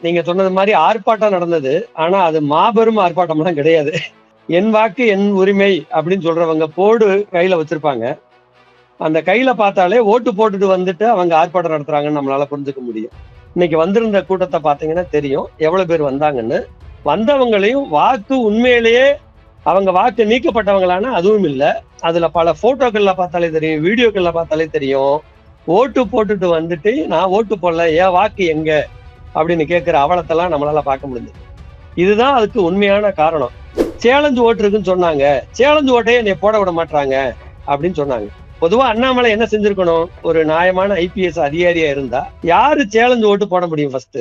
நீங்க சொன்னது மாதிரி ஆர்ப்பாட்டம் நடந்தது. ஆனா அது மாபெரும் ஆர்ப்பாட்டம்லாம் கிடையாது. என் வாக்கு என் உரிமை அப்படின்னு சொல்றவங்க போடு கையில வச்சிருப்பாங்க. அந்த கையில பார்த்தாலே ஓட்டு போட்டுட்டு வந்துட்டு அவங்க ஆர்ப்பாட்டம் நடத்துறாங்கன்னு நம்மளால புரிஞ்சுக்க முடியும். இன்னைக்கு வந்திருந்த கூட்டத்தை பார்த்தீங்கன்னா தெரியும். எவ்வளவு பேர் வந்தாங்கன்னு. வந்தவங்களையும் வாக்கு உண்மையிலேயே அவங்க வாக்கு நீக்கப்பட்டவங்களான அதுவும் இல்லை. அதுல பல போட்டோக்கள்ல பார்த்தாலே தெரியும் வீடியோக்கள்ல பார்த்தாலே தெரியும். ஓட்டு போட்டுட்டு வந்துட்டு நான் ஓட்டு போடல. என் வாக்கு எங்க? அப்படின்னு கேட்கிற அவலத்தெல்லாம் நம்மளால பார்க்க முடிஞ்சது. இதுதான் அதுக்கு உண்மையான காரணம். சேலஞ்சு ஓட்டு இருக்குன்னு சொன்னாங்க. சேலஞ்சு ஓட்டையே என்னை போட விட மாட்டாங்க அப்படின்னு சொன்னாங்க. பொதுவா அண்ணாமலை என்ன செஞ்சிருக்கணும்? ஒரு நியாயமான ஐபிஎஸ் அதிகாரியா இருந்தா யாரு சேலஞ்சு ஓட்டு போட முடியும் ஃபர்ஸ்ட்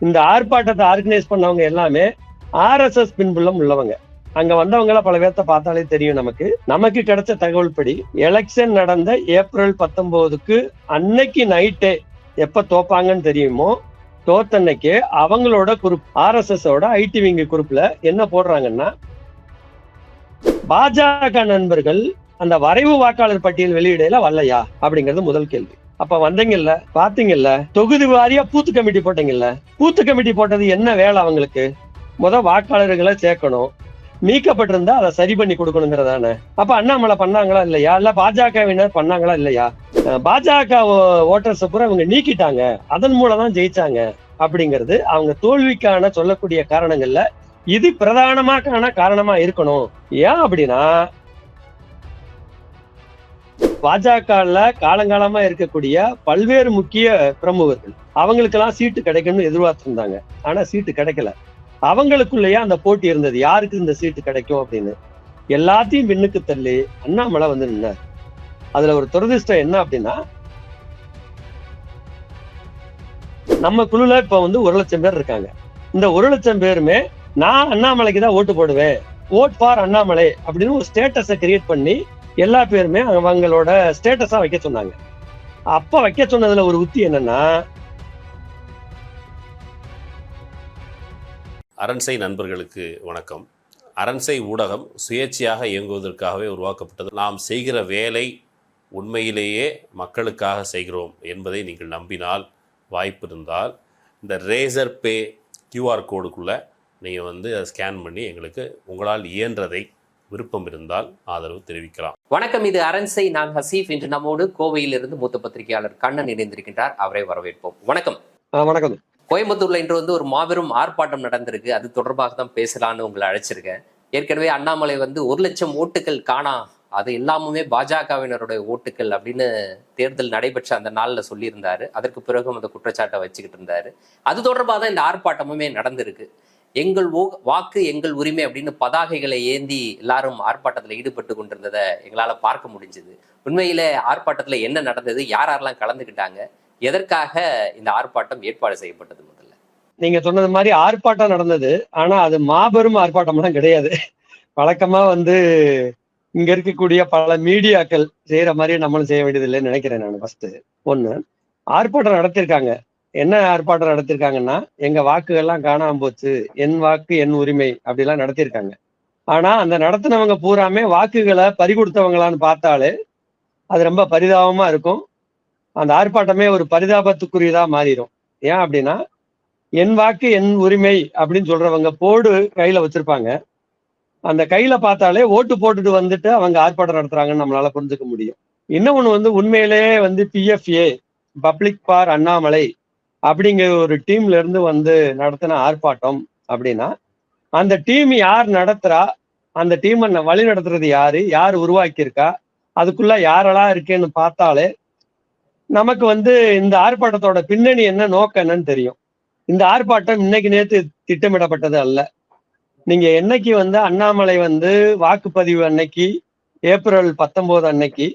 இந்த ஆர்ப்பாட்டத்தை ஆர்கனைஸ் பண்ணவங்க எல்லாமே ஆர்எஸ்எஸ் பின்புலம் உள்ளவங்க. அங்க வந்தவங்கள பல பேர்த்த பார்த்தாலே தெரியும் நமக்கு. நமக்கு கிடைச்ச தகவல் படி எலெக்ஷன் நடந்த ஏப்ரல் பத்தொன்பதுக்கு அன்னைக்கு நைட்டே எப்ப தோப்பாங்கன்னு தெரியுமோ தோத்தன்னைக்கு அவங்களோட குரூப் ஆர்எஸ்எஸ் ஓட ஐடி விங்க குரூப்ல என்ன போடுறாங்கன்னா பாஜக நண்பர்கள் அந்த வரைவு வாக்காளர் பட்டியல் வெளியிடையில வரலையா? அப்படிங்கிறது முதல் கேள்வி. அப்ப வந்தீங்கல்ல பாத்தீங்கல்ல தொகுதி வாரியா பூத்து கமிட்டி போட்டீங்கல்ல பூத்து கமிட்டி போட்டது என்ன வேலை அவங்களுக்கு? முத வாக்காளர்களை சேர்க்கணும். நீக்கப்பட்டிருந்தா அதை சரி பண்ணி கொடுக்கணுங்கிறதானே? அப்ப அண்ணாமலை பண்ணாங்களா இல்லையா? இல்ல பாஜகவினர் பண்ணாங்களா இல்லையா? பாஜக ஓட்டர்ஸ் பூரா இவங்க நீக்கிட்டாங்க. அதன் மூலம் தான் ஜெயிச்சாங்க அப்படிங்கிறது அவங்க தோல்விக்கான சொல்லக்கூடிய காரணங்கள்ல இது பிரதானமாக்கான காரணமா இருக்கணும். ஏன் அப்படின்னா பாஜகல காலங்காலமா இருக்கக்கூடிய பல்வேறு முக்கிய பிரமுகர்கள் அவங்களுக்கெல்லாம் சீட்டு கிடைக்கும்னு எதிர்பார்த்திருந்தாங்க. ஆனா சீட்டு கிடைக்கல. அவங்களுக்குள்ளேயே அந்த போட்டி இருந்தது. யாருக்கு இந்த சீட்டு கிடைக்கும் அப்படின்னு? எல்லாத்தையும் விண்ணுக்கு தள்ளி அண்ணாமலை வந்து நின்னார். அதுல ஒரு துரதிர்ஷ்டம் என்ன அப்படின்னா நம்ம குழுல இப்ப வந்து ஒரு லட்சம் பேர் இருக்காங்க. இந்த ஒரு லட்சம் பேருமே நான் அண்ணாமலைக்கு தான் ஓட்டு போடுவேன். ஓட் ஃபார் அண்ணாமலை அப்படின்னு ஒரு ஸ்டேட்டஸை கிரியேட் பண்ணி எல்லா பேருமே அவங்களோட ஸ்டேட்டஸா வைக்க சொன்னாங்க. அப்ப வைக்க சொன்னதுல ஒரு உத்தி என்னன்னா அரண்சை நண்பர்களுக்கு வணக்கம். அரண்சை ஊடகம் சுயேட்சையாக இயங்குவதற்காகவே உருவாக்கப்பட்டது. நாம் செய்கிற வேலை உண்மையிலேயே மக்களுக்காக செய்கிறோம் என்பதை நீங்கள் நம்பினால் வாய்ப்பு இருந்தால் இந்த ரேசர் பே கியூஆர் கோடுக்குள்ளே நீங்கள் வந்து அதை ஸ்கேன் பண்ணி எங்களுக்கு உங்களால் இயன்றதை விருப்பம் இருந்தால் ஆதரவு தெரிவிக்கலாம். வணக்கம் இது அரண்சை நான் ஹசீஃப். இன்று நம்மோடு கோவையிலிருந்து மூத்த பத்திரிகையாளர் கண்ணன் இணைந்திருக்கின்றார். அவரை வரவேற்போம். வணக்கம். வணக்கம். கோயம்புத்தூர்ல இன்று வந்து ஒரு மாபெரும் ஆர்ப்பாட்டம் நடந்திருக்கு. அது தொடர்பாக தான் பேசலான்னு உங்களை அழைச்சிருக்கேன். ஏற்கனவே அண்ணாமலை வந்து ஒரு லட்சம் ஓட்டுகள் காணா அது எல்லாமுமே பாஜகவினருடைய ஓட்டுகள் அப்படின்னு தேர்தல் நடைபெற்ற அந்த நாள்ல சொல்லியிருந்தாரு. அதற்கு பிறகும் அந்த குற்றச்சாட்டை வச்சுக்கிட்டு இருந்தாரு. அது தொடர்பாக தான் இந்த ஆர்ப்பாட்டமுமே நடந்திருக்கு. எங்கள் ஓ வாக்கு எங்கள் உரிமை அப்படின்னு பதாகைகளை ஏந்தி எல்லாரும் ஆர்ப்பாட்டத்தில் ஈடுபட்டு கொண்டிருந்ததை எங்களால பார்க்க முடிஞ்சது. உண்மையில ஆர்ப்பாட்டத்துல என்ன நடந்தது யார் யாரெல்லாம் கலந்துக்கிட்டாங்க எதற்காக இந்த ஆர்ப்பாட்டம் ஏற்பாடு செய்யப்பட்டது முதல்ல? நீங்க சொன்னது மாதிரி ஆர்ப்பாட்டம் நடந்தது. ஆனா அது மாபெரும் ஆர்ப்பாட்டம்லாம் கிடையாது. வழக்கமா வந்து இங்க இருக்கக்கூடிய பல மீடியாக்கள் செய்யற மாதிரி நம்மளும் செய்ய வேண்டியது இல்லைன்னு நினைக்கிறேன் நான் ஃபர்ஸ்ட் ஒண்ணு ஆர்ப்பாட்டம் நடத்திருக்காங்க. என்ன ஆர்ப்பாட்டம் நடத்திருக்காங்கன்னா எங்க வாக்குகள்லாம் காணாம போச்சு. என் வாக்கு என் உரிமை அப்படிலாம் நடத்திருக்காங்க. ஆனா அந்த நடத்தினவங்க பூராமே வாக்குகளை பறி கொடுத்தவங்களான்னு பார்த்தாலே அது ரொம்ப பரிதாபமா இருக்கும். அந்த ஆர்ப்பாட்டமே ஒரு பரிதாபத்துக்குரியதா மாறிடும் ஏன் அப்படின்னா என் வாக்கு என் உரிமை அப்படின்னு சொல்றவங்க போடு கையில வச்சிருப்பாங்க. அந்த கையில பார்த்தாலே ஓட்டு போட்டுட்டு வந்துட்டு அவங்க ஆர்ப்பாட்டம் நடத்துறாங்கன்னு நம்மளால புரிஞ்சுக்க முடியும். இன்னொன்னு வந்து உண்மையிலேயே வந்து பிஎஃப்ஏ பப்ளிக் பார் அண்ணாமலை அப்படிங்கிற ஒரு டீம்ல இருந்து வந்து நடத்தின ஆர்ப்பாட்டம் அப்படின்னா அந்த டீம் யார் நடத்துறா அந்த டீம் வழி நடத்துறது யாரு யார் உருவாக்கியிருக்கா அதுக்குள்ள யாரெல்லாம் இருக்கேன்னு பார்த்தாலே நமக்கு வந்து இந்த ஆர்ப்பாட்டத்தோட பின்னணி என்ன நோக்கம் என்னன்னு தெரியும். இந்த ஆர்ப்பாட்டம் இன்னைக்கு நேற்று திட்டமிடப்பட்டது அல்ல. நீங்க என்னைக்கு வந்து அண்ணாமலை வந்து வாக்குப்பதிவு அன்னைக்கு ஏப்ரல் பத்தொன்பது அன்னைக்கு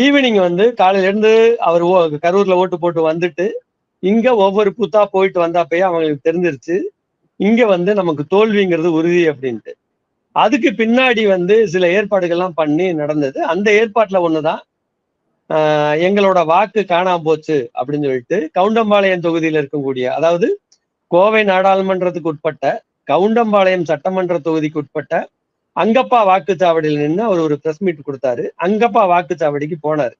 ஈவினிங் வந்து காலையிலேருந்து அவர் ஓ- கரூர்ல ஓட்டு போட்டு வந்துட்டு இங்க ஒவ்வொரு புத்தா போயிட்டு வந்தாப்பயே அவங்களுக்கு தெரிஞ்சிருச்சு இங்க வந்து நமக்கு தோல்விங்கிறது உறுதி அப்படின்ட்டு. அதுக்கு பின்னாடி வந்து சில ஏற்பாடுகள்லாம் பண்ணி நடந்தது. அந்த ஏற்பாட்டில் ஒன்று தான் எங்களோட வாக்கு காணாம போச்சு அப்படின்னு சொல்லிட்டு கவுண்டம்பாளையம் தொகுதியில இருக்கக்கூடிய அதாவது கோவை நாடாளுமன்றத்துக்கு உட்பட்ட கவுண்டம்பாளையம் சட்டமன்ற தொகுதிக்கு உட்பட்ட அங்கப்பா வாக்குச்சாவடியில் நின்று அவர் ஒரு பிரஸ் மீட் கொடுத்தாரு. அங்கப்பா வாக்குச்சாவடிக்கு போனார்.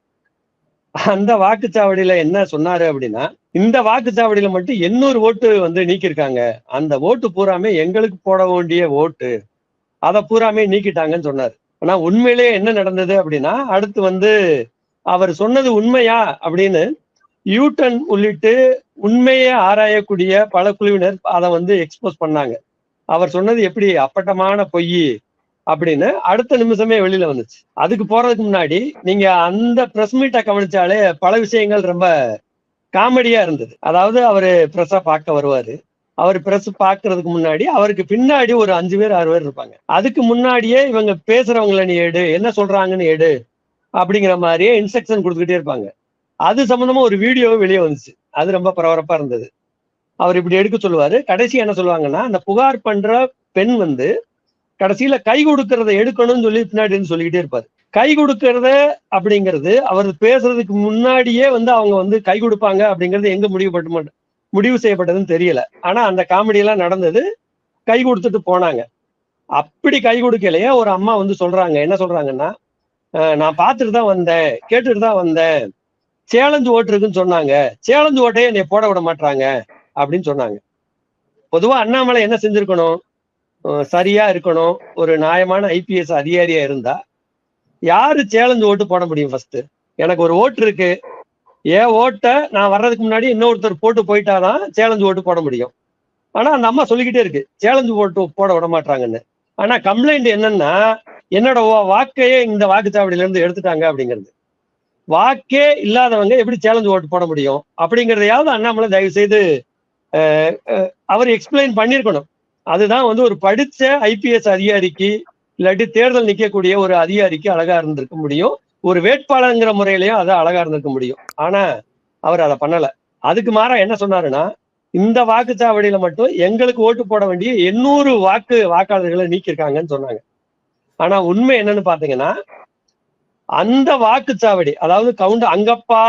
அந்த வாக்குச்சாவடியில என்ன சொன்னாரு அப்படின்னா இந்த வாக்குச்சாவடியில மட்டும் எண்ணூறு ஓட்டு வந்து நீக்கியிருக்காங்க. அந்த ஓட்டு பூராமே எங்களுக்கு போட வேண்டிய ஓட்டு. அதை பூராமே நீக்கிட்டாங்கன்னு சொன்னார். ஆனா உண்மையிலேயே என்ன நடந்தது அப்படின்னா அடுத்து வந்து அவர் சொன்னது உண்மையா அப்படின்னு யூட்டன் உள்ளிட்டு உண்மையை ஆராயக்கூடிய பல குழுவினர் அதை வந்து எக்ஸ்போஸ் பண்ணாங்க. அவர் சொன்னது எப்படி? அப்பட்டமான பொய் அப்படின்னு அடுத்த நிமிஷமே வெளியில வந்துச்சு. அதுக்கு போறதுக்கு முன்னாடி நீங்க அந்த பிரஸ் மீட்டை கவனிச்சாலே பல விஷயங்கள் ரொம்ப காமெடியா இருந்தது. அதாவது அவரு பிரஸ்ஸ பார்க்க வருவாரு. அவர் பிரஸ் பாக்குறதுக்கு முன்னாடி அவருக்கு பின்னாடி ஒரு அஞ்சு பேர் ஆறு பேர் இருப்பாங்க. அதுக்கு முன்னாடியே இவங்க பேசுறவங்களை நீ எடு என்ன சொல்றாங்கன்னு எடு அப்படிங்கிற மாதிரியே இன்ஸ்ட்ரக்ஷன் கொடுத்துக்கிட்டே இருப்பாங்க. அது சம்மந்தமாக ஒரு வீடியோ வெளியே வந்துச்சு. அது ரொம்ப பரபரப்பா இருந்தது. அவர் இப்படி எடுக்க சொல்லுவாரு. கடைசி என்ன சொல்லுவாங்கன்னா அந்த புகார் பண்ற பெண் வந்து கடைசியில கை கொடுக்கறத எடுக்கணும்னு சொல்லி பின்னாடி இருந்து சொல்லிக்கிட்டே இருப்பாரு. கை கொடுக்கறத அப்படிங்கிறது அவர் பேசுறதுக்கு முன்னாடியே வந்து அவங்க வந்து கை கொடுப்பாங்க அப்படிங்கிறது எங்க முடிவு பட்டு முடிவு செய்யப்பட்டதுன்னு தெரியல. ஆனா அந்த காமெடி எல்லாம் நடந்தது. கை கொடுத்துட்டு போனாங்க. அப்படி கை கொடுக்கலையே ஒரு அம்மா வந்து சொல்றாங்க. என்ன சொல்றாங்கன்னா நான் பார்த்துட்டு தான் வந்தேன். கேட்டுட்டு தான் வந்தேன். சேலஞ்சு ஓட்டு இருக்குன்னு சொன்னாங்க. சேலஞ்சு ஓட்டையே என்னை போட விட மாட்டாங்க அப்படின்னு சொன்னாங்க. பொதுவா அண்ணாமலை என்ன செஞ்சிருக்கணும்? சரியா இருக்கணும். ஒரு நியாயமான ஐபிஎஸ் அதிகாரியா இருந்தா யாரு சேலஞ்சு ஓட்டு போட முடியும் ஃபர்ஸ்ட் எனக்கு ஒரு ஓட்டு இருக்கு. என் ஓட்டை நான் வர்றதுக்கு முன்னாடி இன்னொருத்தர் போட்டு போயிட்டாதான் சேலஞ்சு ஓட்டு போட முடியும். ஆனா அந்த அம்மா சொல்லிக்கிட்டே இருக்கு. சேலஞ்சு ஓட்டு போட விட மாட்டாங்கன்னு ஆனா கம்ப்ளைண்ட் என்னன்னா என்னோட வாக்கையே இந்த வாக்குச்சாவடியில இருந்து எடுத்துட்டாங்க அப்படிங்கிறது. வாக்கே இல்லாதவங்க எப்படி சேலஞ்சு ஓட்டு போட முடியும்? அப்படிங்கிறதையாவது அண்ணாமலை தயவு செய்து அவர் எக்ஸ்பிளைன் பண்ணியிருக்கணும் அதுதான் வந்து ஒரு படிச்ச ஐபிஎஸ் அதிகாரிக்கு இல்லாட்டி தேர்தல் நிற்கக்கூடிய ஒரு அதிகாரிக்கு அழகா இருந்திருக்க முடியும். ஒரு வேட்பாளருங்கிற முறையிலையும் அதை அழகா இருந்திருக்க முடியும். ஆனா அவர் அதை பண்ணல. அதுக்கு மாறா என்ன சொன்னாருன்னா இந்த வாக்குச்சாவடியில மட்டும் எங்களுக்கு ஓட்டு போட வேண்டிய எண்ணூறு வாக்கு வாக்காளர்களை நீக்கியிருக்காங்கன்னு சொன்னாங்க. ஆனா உண்மை என்னன்னு பாத்தீங்கன்னா அந்த வாக்குச்சாவடி அதாவது கவுண்ட் அங்கப்பா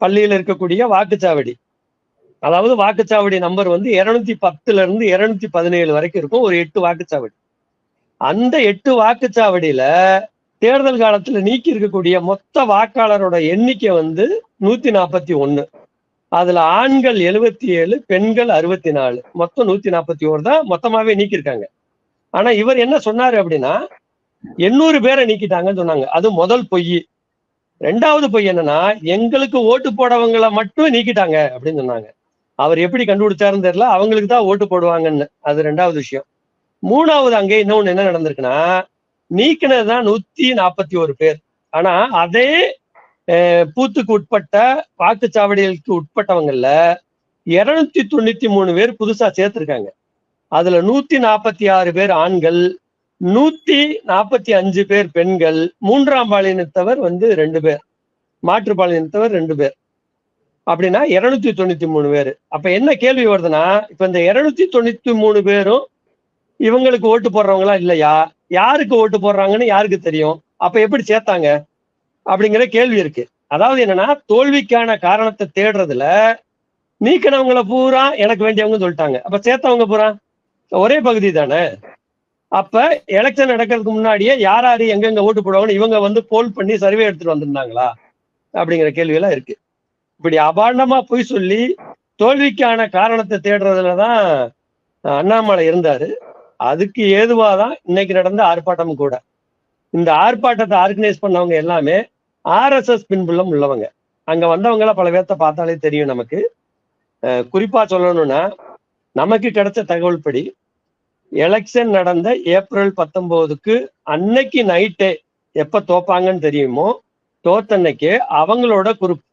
பள்ளியில இருக்கக்கூடிய வாக்குச்சாவடி அதாவது வாக்குச்சாவடி நம்பர் வந்து இருநூத்தி பத்துல இருந்து இருநூத்தி பதினேழு வரைக்கும் இருக்கும் ஒரு எட்டு வாக்குச்சாவடி. அந்த எட்டு வாக்குச்சாவடியில தேர்தல் காலத்துல நீக்கி இருக்கக்கூடிய மொத்த வாக்காளரோட எண்ணிக்கை வந்து நூத்தி நாற்பத்தி ஒண்ணு அதுல ஆண்கள் எழுபத்தி ஏழு பெண்கள் அறுபத்தி நாலு. மொத்தம் நூத்தி நாற்பத்தி ஓரு தான் மொத்தமாவே நீக்கியிருக்காங்க. ஆனா இவர் என்ன சொன்னாரு அப்படின்னா எண்ணூறு பேரை நீக்கிட்டாங்கன்னு சொன்னாங்க. அது முதல் பொய். ரெண்டாவது பொய் என்னன்னா எங்களுக்கு ஓட்டு போடவங்களை மட்டும் நீக்கிட்டாங்க அப்படின்னு சொன்னாங்க. அவர் எப்படி கண்டுபிடிச்சாருன்னு தெரியல அவங்களுக்கு தான் ஓட்டு போடுவாங்கன்னு. அது ரெண்டாவது விஷயம். மூணாவது அங்கே இன்னொன்னு என்ன நடந்திருக்குன்னா நீக்கினதுதான் நூத்தி நாற்பத்தி ஒரு பேர். ஆனா அதே பூத்துக்கு உட்பட்ட வாக்குச்சாவடிகளுக்கு உட்பட்டவங்கல்ல இருநூத்தி தொண்ணூத்தி மூணு பேர் புதுசா சேர்த்திருக்காங்க. அதுல நூத்தி நாற்பத்தி ஆறு பேர் ஆண்கள் நூத்தி நாற்பத்தி அஞ்சு பேர் பெண்கள் மூன்றாம் பாலினத்தவர் வந்து ரெண்டு பேர். மாற்று பாலினத்தவர் ரெண்டு பேர். அப்படின்னா இருநூத்தி தொண்ணூத்தி மூணு பேர். அப்ப என்ன கேள்வி வருதுன்னா இப்ப இந்த இருநூத்தி தொண்ணூத்தி மூணு பேரும் இவங்களுக்கு ஓட்டு போடுறவங்களா இல்லையா? யாருக்கு ஓட்டு போடுறாங்கன்னு யாருக்கு தெரியும்? அப்ப எப்படி சேர்த்தாங்க? அப்படிங்கிற கேள்வி இருக்கு. அதாவது என்னன்னா தோல்விக்கான காரணத்தை தேடுறதுல நீக்கினவங்களை பூரா எனக்கு வேண்டியவங்க சொல்லிட்டாங்க. அப்ப சேர்த்தவங்க பூரா? ஒரே பகுதி தானே? அப்ப எலெக்ஷன் நடக்கிறதுக்கு முன்னாடியே யார் யாரு எங்கெங்க ஓட்டு போடுவாங்கன்னு இவங்க வந்து போல் பண்ணி சர்வே எடுத்துட்டு வந்திருந்தாங்களா? அப்படிங்கிற கேள்வி எல்லாம் இருக்கு. இப்படி அபாண்டமா பொய் சொல்லி தோல்விக்கான காரணத்தை தேடுறதுலதான் அண்ணாமலை இருந்தாரு. அதுக்கு ஏதுவாதான் இன்னைக்கு நடந்த ஆர்ப்பாட்டம் கூட. இந்த ஆர்ப்பாட்டத்தை ஆர்கனைஸ் பண்ணவங்க எல்லாமே ஆர்எஸ்எஸ் பின்புலம் உள்ளவங்க. அங்க வந்தவங்கள பல பேர்த்த பார்த்தாலே தெரியும் நமக்கு. குறிப்பா சொல்லணும்னா நமக்கு கிடைச்ச தகவல் படி எலெக்ஷன் நடந்த ஏப்ரல் பத்தொம்போதுக்கு அன்னைக்கு நைட்டே எப்போ தோப்பாங்கன்னு தெரியுமோ? தோத்தன்னைக்கு அவங்களோட குரூப்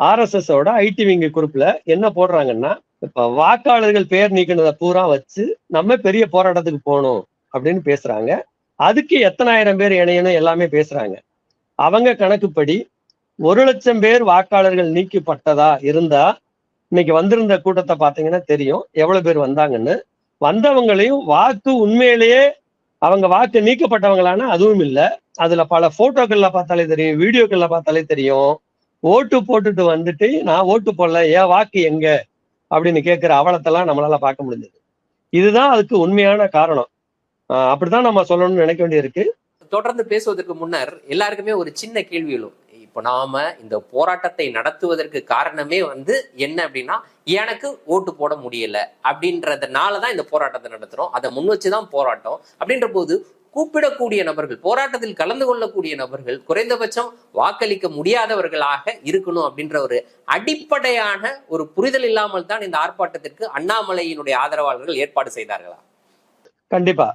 ஆர்எஸ்எஸோட ஐடி விங்க குரூப்ல என்ன போடுறாங்கன்னா இப்போ வாக்காளர்கள் பேர் நீக்கினதை பூரா வச்சு நம்ம பெரிய போராட்டத்துக்கு போகணும் அப்படின்னு பேசுறாங்க. அதுக்கு எத்தனாயிரம் பேர் இணையணும் எல்லாமே பேசுறாங்க. அவங்க கணக்குப்படி ஒரு லட்சம் பேர் வாக்காளர்கள் நீக்கப்பட்டதா இருந்தா இன்னைக்கு வந்திருந்த கூட்டத்தை பார்த்தீங்கன்னா தெரியும் எவ்வளவு பேர் வந்தாங்கன்னு. வந்தவங்களையும் வாக்கு உண்மையிலேயே அவங்க வாக்கு நீக்கப்பட்டவங்களானா அதுவும் இல்லை. அதுல பல போட்டோக்கள்ல பார்த்தாலே தெரியும் வீடியோக்கள்ல பார்த்தாலே தெரியும். ஓட்டு போட்டுட்டு வந்துட்டு நான் ஓட்டு போடல ஏன் வாக்கு எங்க? அப்படின்னு கேட்கிற அவலத்தெல்லாம் நம்மளால பார்க்க முடிஞ்சது. இதுதான் அதுக்கு உண்மையான காரணம். ஆஹ் அப்படிதான் நம்ம சொல்லணும்னு நினைக்க வேண்டியிருக்கு தொடர்ந்து பேசுவதற்கு முன்னர் எல்லாருக்குமே ஒரு சின்ன கேள்வி எழும். இப்போ நாம இந்த போராட்டத்தை நடத்துவதற்கு காரணமே வந்து என்ன அப்படின்னா எனக்கு ஓட்டு போட முடியல அப்படின்றதுனால தான் இந்த போராட்டத்தை நடத்துகிறோம் அதை முன் வச்சுதான் போராட்டம். அப்படின்ற போது கூப்பிடக்கூடிய நபர்கள் போராட்டத்தில் கலந்து கொள்ளக்கூடிய நபர்கள் குறைந்தபட்சம் வாக்களிக்க முடியாதவர்களாக இருக்கணும் அப்படின்ற ஒரு அடிப்படையான ஒரு புரிதல் இல்லாமல் தான் இந்த ஆர்ப்பாட்டத்திற்கு அண்ணாமலையினுடைய ஆதரவாளர்கள் ஏற்பாடு செய்தார்களா? கண்டிப்பா.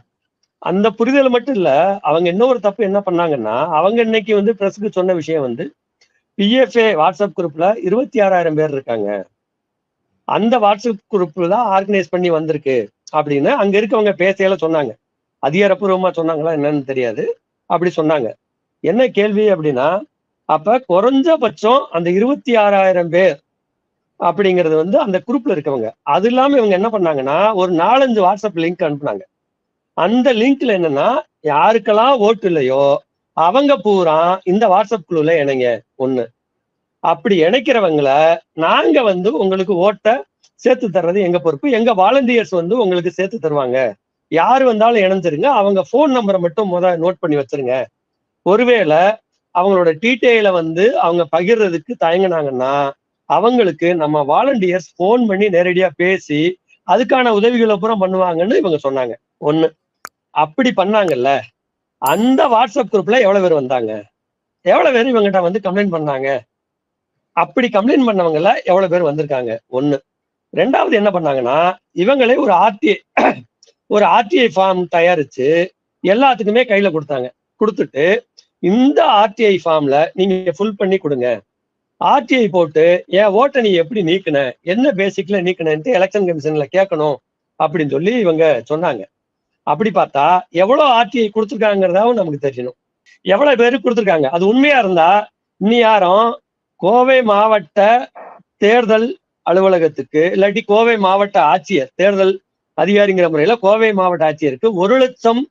அந்த புரிதல் மட்டும் இல்ல அவங்க இன்னொரு தப்பு என்ன பண்ணாங்கன்னா அவங்க இன்னைக்கு வந்து பிரஸுக்கு சொன்ன விஷயம் வந்து பிஎஃப்ஏ வாட்ஸ்அப் குரூப்ல இருபத்தி ஆறாயிரம் பேர் இருக்காங்க. அந்த வாட்ஸ்அப் குரூப்ல தான் ஆர்கனைஸ் பண்ணி வந்திருக்கு அப்படின்னு அங்க இருக்கவங்க பேசையில சொன்னாங்க. அதிகாரப்பூர்வமா சொன்னாங்களா என்னன்னு தெரியாது. அப்படி சொன்னாங்க. என்ன கேள்வி அப்படின்னா அப்ப குறைஞ்சபட்சம் அந்த இருபத்தி ஆறாயிரம் பேர் அப்படிங்கிறது வந்து அந்த குரூப்ல இருக்கவங்க. அது இல்லாம இவங்க என்ன பண்ணாங்கன்னா ஒரு நாலஞ்சு வாட்ஸ்அப் லிங்க் அனுப்புனாங்க. அந்த லிங்க்ல என்னன்னா யாருக்கெல்லாம் ஓட்டு இல்லையோ அவங்க பூரா இந்த வாட்ஸ்அப் குழுல இணைங்க. ஒண்ணு. அப்படி இணைக்கிறவங்கள நாங்க வந்து உங்களுக்கு ஓட்டை சேர்த்து தர்றது எங்க பொறுப்பு? எங்க வாலண்டியர்ஸ் வந்து உங்களுக்கு சேர்த்து தருவாங்க. யார் வந்தாலும் இணைஞ்சிருங்க. அவங்க ஃபோன் நம்பரை மட்டும் முத நோட் பண்ணி வச்சிருங்க. ஒருவேளை அவங்களோட டீட்டெயில வந்து அவங்க பகிர்றதுக்கு தயங்கினாங்கன்னா அவங்களுக்கு நம்ம வாலண்டியர்ஸ் ஃபோன் பண்ணி நேரடியா பேசி அதுக்கான உதவிகளை பூரா பண்ணுவாங்கன்னு இவங்க சொன்னாங்க. ஒண்ணு. அப்படி பண்ணாங்கல்ல அந்த வாட்ஸ்அப் குரூப்ல எவ்வளவு பேர் வந்தாங்க? எவ்வளவு பேர் இவங்ககிட்ட வந்து கம்ப்ளைண்ட் பண்ணாங்க? அப்படி கம்ப்ளைண்ட் பண்ணவங்கல எவ்வளவு பேர் வந்திருக்காங்க? ஒண்ணு. ரெண்டாவது என்ன பண்ணாங்கன்னா இவங்களே ஒரு ஆர்டிஐ ஒரு ஆர்டிஐ ஃபார்ம் தயாரிச்சு எல்லாத்துக்குமே கையில கொடுத்தாங்க. கொடுத்துட்டு இந்த ஆர்டிஐ ஃபார்ம்ல நீங்க ஃபுல் பண்ணி கொடுங்க. ஆர்டிஐ போட்டு என் ஓட்டை நீ எப்படி நீக்கின? என்ன பேசிக்ல நீக்கினன்ட்டு எலெக்ஷன் கமிஷன்ல கேட்கணும் அப்படின்னு சொல்லி இவங்க சொன்னாங்க. அப்படி பார்த்தா எவ்வளவு ஆர்டிஐ கொடுத்துருக்காங்கிறதாவும் நமக்கு தெரியணும். எவ்வளவு பேரு கொடுத்துருக்காங்க? அது உண்மையா இருந்தா இன்னி யாரும் கோவை மாவட்ட தேர்தல் அலுவலகத்துக்கு இல்லாட்டி கோவை மாவட்ட ஆட்சியர் தேர்தல் அதிகாரிங்கிற முறையில கோவை மாவட்ட ஆட்சியருக்கு ஒரு லட்சம்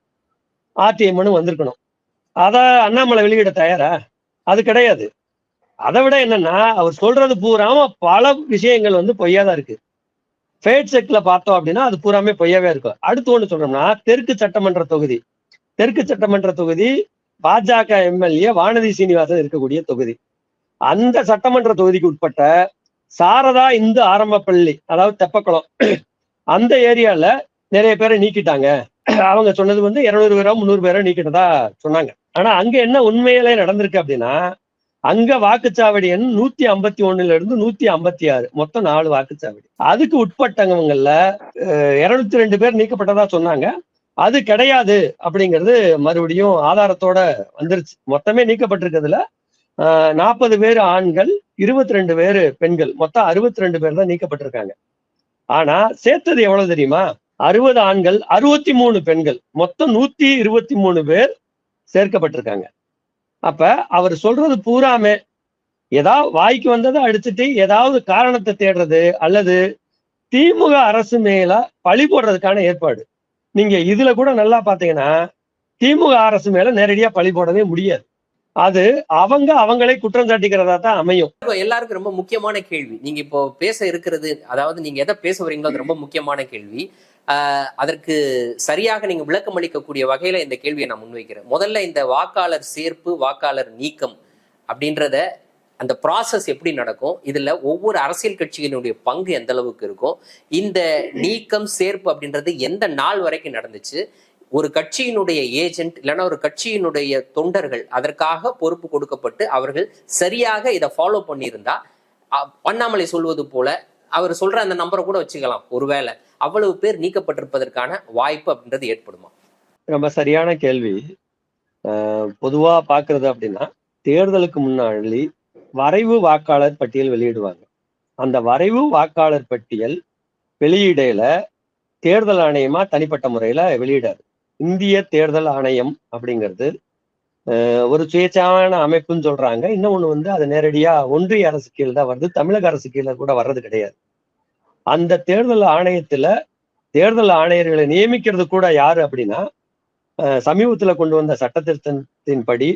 ஆர்டிஐ மனு வந்திருக்கணும். அத அண்ணாமலை வெளியிட தயாரா? அது கிடையாது. அதை விட என்னன்னா அவர் சொல்றது பூராம பல விஷயங்கள் வந்து பொய்யாதான் இருக்கு. ஃபேட் செக்ல பார்த்தோம் அப்படின்னா அது பூராமே பொய்யாவே இருக்கும். அடுத்து ஒண்ணு சொல்றோம்னா தெற்கு சட்டமன்ற தொகுதி. தெற்கு சட்டமன்ற தொகுதி பாஜக எம்எல்ஏ வானதி சீனிவாசன் இருக்கக்கூடிய தொகுதி. அந்த சட்டமன்ற தொகுதிக்கு உட்பட்ட சாரதா இந்து ஆரம்ப பள்ளி அதாவது தெப்பக்குளம் அந்த ஏரியால நிறைய பேரை நீக்கிட்டாங்க. அவங்க சொன்னது வந்து இருநூறு பேரோ முந்நூறு பேரோ நீக்கிட்டதா சொன்னாங்க. ஆனா அங்க என்ன உண்மையிலே நடந்திருக்கு அப்படின்னா அங்க வாக்குச்சாவடி எண் நூத்தி ஐம்பத்தி ஒண்ணுல இருந்து நூத்தி ஐம்பத்தி ஆறு. மொத்தம் நாலு வாக்குச்சாவடி. அதுக்கு உட்பட்டவங்கல்ல இருநூத்தி ரெண்டு பேர் நீக்கப்பட்டதா சொன்னாங்க. அது கிடையாது அப்படிங்கிறது மறுபடியும் ஆதாரத்தோட வந்துருச்சு. மொத்தமே நீக்கப்பட்டிருக்கிறதுல நாற்பது பேர் ஆண்கள் இருபத்தி ரெண்டு பேர் பெண்கள். மொத்தம் அறுபத்தி ரெண்டு பேர் தான் நீக்கப்பட்டிருக்காங்க. ஆனா சேர்த்தது எவ்வளவு தெரியுமா? அறுபது ஆண்கள் அறுபத்தி மூணு பெண்கள். மொத்தம் நூத்தி இருபத்தி மூணு பேர் சேர்க்கப்பட்டிருக்காங்க. அப்ப அவர் சொல்றது பூராமே ஏதாவது வாய்க்கு வந்ததை அடிச்சுட்டு ஏதாவது காரணத்தை தேடுறது அல்லது திமுக அரசு மேல பழி போடுறதுக்கான ஏற்பாடு. நீங்க இதுல கூட நல்லா பாத்தீங்கன்னா திமுக அரசு மேல நேரடியா பழி போடவே முடியாது. அது அவங்க அவங்களே குற்றம் சாட்டிக்கிறதா தான் அமையும். எல்லாருக்கும் ரொம்ப முக்கியமான கேள்வி. நீங்க இப்போ பேச இருக்கிறது அதாவது நீங்க எதை பேச வரீங்களோ அது ரொம்ப முக்கியமான கேள்வி. அதற்கு சரியாக நீங்க விளக்கம் அளிக்கக்கூடிய வகையில இந்த கேள்வியை நான் முன்வைக்கிறேன். முதல்ல இந்த வாக்காளர் சேர்ப்பு வாக்காளர் நீக்கம் அப்படின்றத அந்த ப்ராசஸ் எப்படி நடக்கும்? இதுல ஒவ்வொரு அரசியல் கட்சிகளினுடைய பங்கு எந்த அளவுக்கு இருக்கும்? இந்த நீக்கம் சேர்ப்பு அப்படின்றது எந்த நாள் வரைக்கும் நடந்துச்சு? ஒரு கட்சியினுடைய ஏஜென்ட் இல்லைன்னா ஒரு கட்சியினுடைய தொண்டர்கள் அதற்காக பொறுப்பு கொடுக்கப்பட்டு அவர்கள் சரியாக இதை ஃபாலோ பண்ணியிருந்தா அண்ணாமலை சொல்வது போல அவர் சொல்ற அந்த நம்பரை கூட வச்சுக்கலாம். ஒருவேளை அவ்வளவு பேர் நீக்கப்பட்டிருப்பதற்கான வாய்ப்பு அப்படின்றது ஏற்படுமா? ரொம்ப சரியான கேள்வி. பொதுவா பாக்குறது அப்படின்னா தேர்தலுக்கு முன்னாடி வரைவு வாக்காளர் பட்டியல் வெளியிடுவாங்க. அந்த வரைவு வாக்காளர் பட்டியல் வெளியிடையில தேர்தல் ஆணையமா தனிப்பட்ட முறையில வெளியிடாது இந்திய தேர்தல் ஆணையம் அப்படிங்கிறது ஒரு சுயேட்சான அமைப்புன்னு சொல்றாங்க. இன்னொன்னு வந்து அது நேரடியா ஒன்றிய அரசு கீழே தான் வருது. தமிழக அரசு கீழே கூட வர்றது கிடையாது. அந்த தேர்தல் ஆணையத்துல தேர்தல் ஆணையர்களை நியமிக்கிறது கூட யாரு அப்படின்னா சமீபத்துல கொண்டு வந்த சட்ட சட்டத்திருத்தத்தின்படி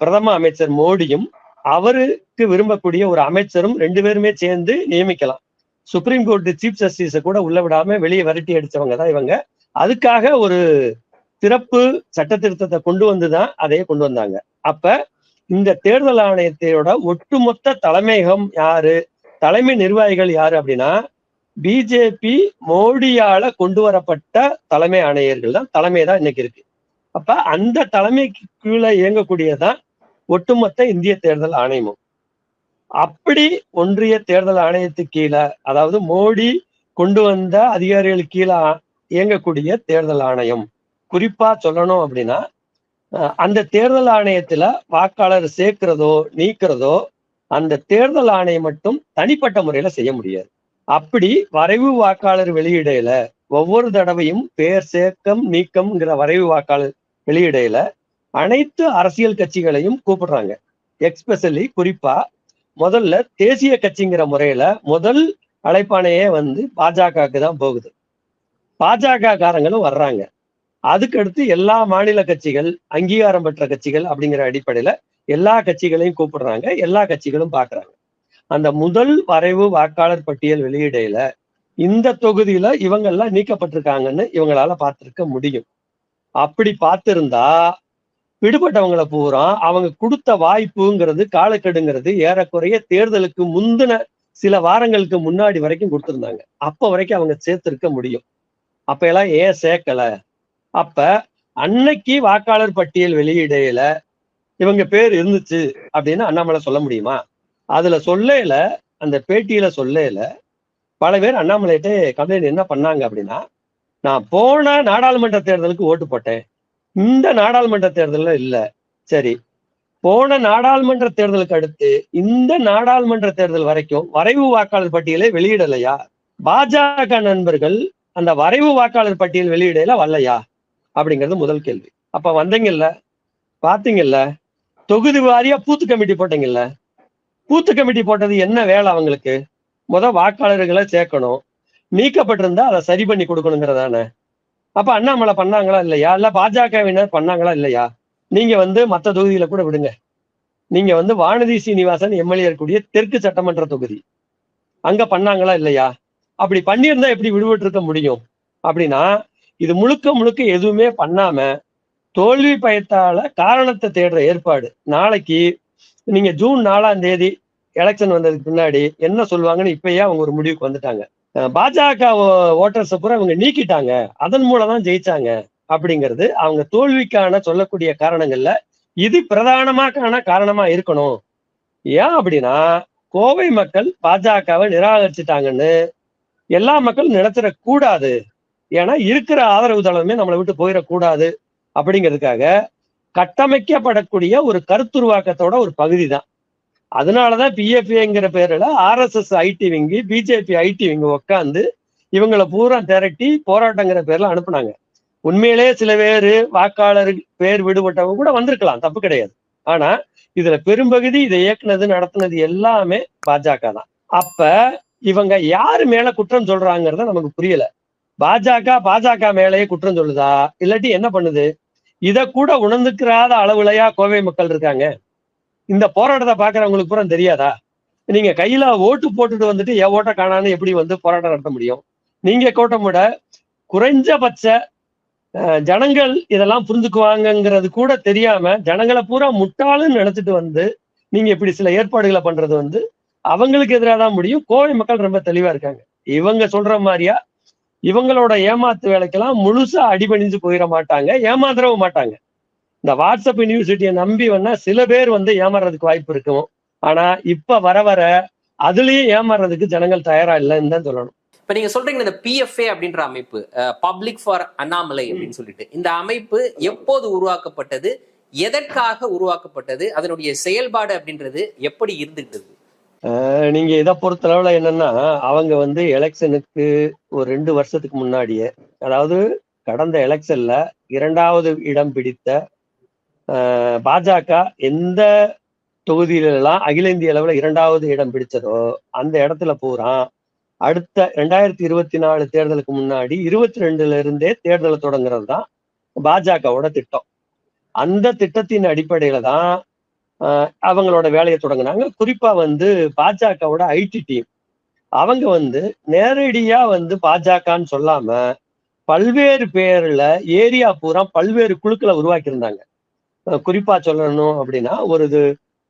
பிரதம அமைச்சர் மோடியும் அவருக்கு விரும்பக்கூடிய ஒரு அமைச்சரும் ரெண்டு பேருமே சேர்ந்து நியமிக்கலாம். சுப்ரீம் கோர்ட் சீஃப் ஜஸ்டிஸ கூட உள்ள விடாம வெளியே விரட்டி அடிச்சவங்க தான் இவங்க. அதுக்காக ஒரு சிறப்பு சட்ட திருத்தத்தை கொண்டு வந்துதான் அதையே கொண்டு வந்தாங்க. அப்ப இந்த தேர்தல் ஆணையத்தோட ஒட்டுமொத்த தலைமையகம் யாரு? தலைமை நிர்வாகிகள் யாரு அப்படின்னா பிஜேபி மோடியால கொண்டு வரப்பட்ட தலைமை ஆணையர்கள் தான் தலைமை தான் இன்னைக்கு இருக்கு. அப்ப அந்த தலைமைக்கு கீழே இயங்கக்கூடியதான் ஒட்டுமொத்த இந்திய தேர்தல் ஆணையமும். அப்படி ஒன்றிய தேர்தல் ஆணையத்துக்கு கீழே அதாவது மோடி கொண்டு வந்த அதிகாரிகள் கீழே இயங்கக்கூடிய தேர்தல் ஆணையம். குறிப்பா சொல்லணும் அப்படின்னா அந்த தேர்தல் ஆணையத்துல வாக்காளர் சேர்க்கிறதோ நீக்கிறதோ அந்த தேர்தல் ஆணையம் மட்டும் தனிப்பட்ட முறையில செய்ய முடியாது. அப்படி வரைவு வாக்காளர் வெளியிடையில ஒவ்வொரு தடவையும் பேர் சேர்க்கம் நீக்கம்ங்கிற வரைவு வாக்காளர் வெளியிடையில அனைத்து அரசியல் கட்சிகளையும் கூப்பிடுறாங்க. எக்ஸ்பெஷலி குறிப்பா முதல்ல தேசிய கட்சிங்கிற முறையில முதல் அழைப்பானையே வந்து பாஜகவுக்கு தான் போகுது. பாஜக காரங்களும் வர்றாங்க. அதுக்கடுத்து எல்லா மாநில கட்சிகள் அங்கீகாரம் பெற்ற கட்சிகள் அப்படிங்கிற அடிப்படையில எல்லா கட்சிகளையும் கூப்பிடுறாங்க எல்லா கட்சிகளும் பாக்குறாங்க அந்த முதல் வரைவு வாக்காளர் பட்டியல் வெளியிடையில இந்த தொகுதியில இவங்க எல்லாம் நீக்கப்பட்டிருக்காங்கன்னு இவங்களால பார்த்திருக்க முடியும். அப்படி பார்த்திருந்தா விடுபட்டவங்களை பூரா அவங்க கொடுத்த வாய்ப்புங்கிறது காலக்கெடுங்கிறது ஏறக்குறைய தேர்தலுக்கு முந்தின சில வாரங்களுக்கு முன்னாடி வரைக்கும் கொடுத்துருந்தாங்க. அப்ப வரைக்கும் அவங்க சேர்த்திருக்க முடியும். அப்ப எல்லாம் ஏன் சேர்க்கல? அப்ப அன்னைக்கு வாக்காளர் பட்டியல் வெளியிடையில இவங்க பேர் இருந்துச்சு அப்படின்னு அண்ணாமலை சொல்ல முடியுமா? அதுல சொல்லல அந்த பேட்டியில சொல்லல. பல பேர் அண்ணாமலைகிட்ட கம்ப்ளைண்ட் என்ன பண்ணாங்க அப்படின்னா நான் போன நாடாளுமன்ற தேர்தலுக்கு ஓட்டு போட்டேன். இந்த நாடாளுமன்ற தேர்தலில் இல்ல. சரி போன நாடாளுமன்ற தேர்தலுக்கு அடுத்து இந்த நாடாளுமன்ற தேர்தல் வரைக்கும் வரைவு வாக்காளர் பட்டியலை வெளியிடலையா? பாஜக நண்பர்கள் அந்த வரைவு வாக்காளர் பட்டியல் வெளியிடையில வரலையா அப்படிங்கிறது முதல் கேள்வி. அப்ப வந்தீங்கல்ல? பாத்தீங்கல்ல? தொகுதி வாரியா பூத்து கமிட்டி போட்டீங்கல்ல? பூத்து கமிட்டி போட்டது என்ன வேலை அவங்களுக்கு? முத வாக்காளர்களை சேர்க்கணும். நீக்கப்பட்டிருந்தா அதை சரி பண்ணி கொடுக்கணுங்கிறதானே? அப்ப அண்ணாமலை பண்ணாங்களா இல்லையா? இல்ல பாஜகவினர் பண்ணாங்களா இல்லையா? நீங்க வந்து மற்ற தொகுதியில கூட விடுங்க. நீங்க வந்து வானதி சீனிவாசன் எம்எல்ஏ இருக்கக்கூடிய தெற்கு சட்டமன்ற தொகுதி. அங்க பண்ணாங்களா இல்லையா? அப்படி பண்ணியிருந்தா எப்படி விடுபட்டு இருக்க முடியும்? அப்படின்னா இது முழுக்க முழுக்க எதுவுமே பண்ணாம தோல்வி பயத்தால காரணத்தை தேடுற ஏற்பாடு. நாளைக்கு நீங்க ஜூன் நாலாம் தேதி எலெக்ஷன் வந்ததுக்கு பின்னாடி என்ன சொல்லுவாங்கன்னு இப்பயே அவங்க ஒரு முடிவுக்கு வந்துட்டாங்க. பாஜக ஓட்டர்ஸை பூரா அவங்க நீக்கிட்டாங்க. அதன் மூலம் தான் ஜெயிச்சாங்க அப்படிங்கிறது அவங்க தோல்விக்கான சொல்லக்கூடிய காரணங்கள்ல இது பிரதானமாக்கான காரணமா இருக்கணும். ஏன் அப்படின்னா கோவை மக்கள் பாஜகவை நிராகரிச்சிட்டாங்கன்னு எல்லா மக்களும் நினைச்சிடக்கூடாது. ஏன்னா இருக்கிற ஆதரவு தளமே நம்மளை விட்டு போயிடக்கூடாது. அப்படிங்கிறதுக்காக கட்டமைக்கப்படக்கூடிய ஒரு கருத்துருவாக்கத்தோட ஒரு பகுதி தான் அதனாலதான் பிஎஃப்ஏங்கிற பேர்ல RSS IT wing BJP IT wing உட்காந்து இவங்களை பூரா திரட்டி போராட்டங்கிற பேர்ல அனுப்புனாங்க. உண்மையிலேயே சில பேர் வாக்காளர் பேர் விடுபட்டவங்க கூட வந்திருக்கலாம் தப்பு கிடையாது. ஆனா இதுல பெரும்பகுதி இதை இயக்குனது நடத்துனது எல்லாமே பாஜக தான் அப்ப இவங்க யாரு மேல குற்றம் சொல்றாங்கிறத நமக்கு புரியல. பாஜக பாஜக மேலேயே குற்றம் சொல்லுதா? இல்லாட்டி என்ன பண்ணுது? இத கூட உணர்ந்துக்கிறாத அளவுலயா கோவை மக்கள் இருக்காங்க. இந்த போராட்டத்தை பாக்குறவங்களுக்கு பூரா தெரியாதா? நீங்க கையில ஓட்டு போட்டுட்டு வந்துட்டு என் ஓட்ட காணான்னு எப்படி வந்து போராட்டம் நடத்த முடியும்? நீங்க கூட்டம் விட குறைஞ்சபட்ச ஜனங்கள் இதெல்லாம் புரிஞ்சுக்குவாங்கங்கிறது கூட தெரியாம ஜனங்களை பூரா முட்டாளுன்னு நினைச்சிட்டு வந்து நீங்க இப்படி சில ஏற்பாடுகளை பண்றது வந்து அவங்களுக்கு எதிராக தான் முடியும். கோவை மக்கள் ரொம்ப தெளிவா இருக்காங்க. இவங்க சொல்ற மாதிரியா இவங்களோட ஏமாத்து வேலைக்கெல்லாம் முழுசா அடிபணிஞ்சு போயிட மாட்டாங்க ஏமாந்துடவும் மாட்டாங்க. இந்த வாட்ஸ்அப் யூனிவர்சிட்டியை நம்பி வேணா சில பேர் வந்து ஏமாறுறதுக்கு வாய்ப்பு இருக்கும். ஆனா இப்ப வர வர அதுலயும் ஏமாறுறதுக்கு ஜனங்கள் தயாரா இல்லைன்னு தான் சொல்லணும். இப்ப நீங்க சொல்றீங்க இந்த பிஎஃப்ஏ அப்படின்ற அமைப்பு பப்ளிக் ஃபார் அண்ணாமலை அப்படின்னு சொல்லிட்டு. இந்த அமைப்பு எப்போது உருவாக்கப்பட்டது எதற்காக உருவாக்கப்பட்டது அதனுடைய செயல்பாடு அப்படின்றது எப்படி இருந்துகிட்டு நீங்க இதை பொறுத்தளவுல என்னன்னா அவங்க வந்து எலெக்ஷனுக்கு ஒரு ரெண்டு வருஷத்துக்கு முன்னாடியே அதாவது கடந்த எலெக்ஷன்ல இரண்டாவது இடம் பிடித்த பாஜக எந்த தொகுதியிலெல்லாம் அகில இந்திய அளவுல இரண்டாவது இடம் பிடிச்சதோ அந்த இடத்துல பூரா அடுத்த ரெண்டாயிரத்தி இருபத்தி நாலு தேர்தலுக்கு முன்னாடி இருபத்தி ரெண்டுல இருந்தே தேர்தலை தொடங்குறது தான் பாஜகவோட திட்டம். அந்த திட்டத்தின் அடிப்படையில தான் அவங்களோட வேலையை தொடங்கினாங்க. குறிப்பா வந்து பாஜகவோட ஐடி டீம் அவங்க வந்து நேரடியா வந்து பாஜகன்னு சொல்லாம பல்வேறு பேர்ல ஏரியா பூரா பல்வேறு குழுக்களை உருவாக்கியிருந்தாங்க. குறிப்பா சொல்லணும் அப்படின்னா ஒரு இது